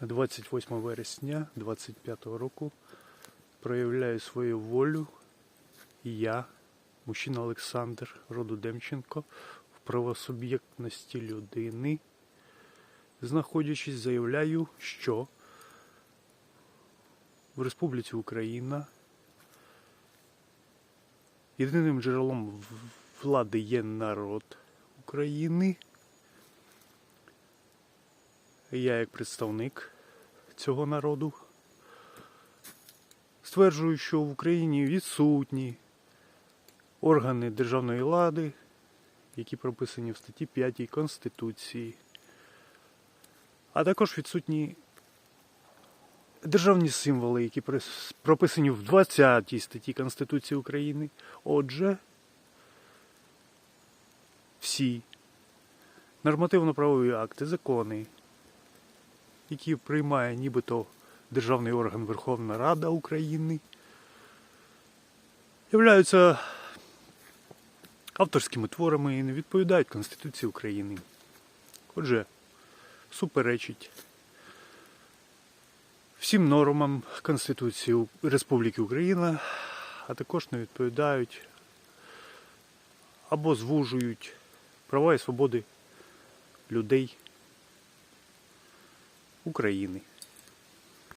28 вересня 25 року проявляю свою волю я, мужчина Олександр роду Демченко, в правосуб'єктності людини, знаходячись, заявляю, що в Республіці Україна єдиним джерелом влади є народ України. Я як представник цього народу стверджую, що в Україні відсутні органи державної влади, які прописані в статті 5 Конституції, а також відсутні державні символи, які прописані в 20 статті Конституції України. Отже, всі нормативно-правові акти, закони, які приймає нібито державний орган Верховна Рада України, являються авторськими творами і не відповідають Конституції України. Отже, суперечить всім нормам Конституції Республіки Україна, а також не відповідають або звужують права і свободи людей України.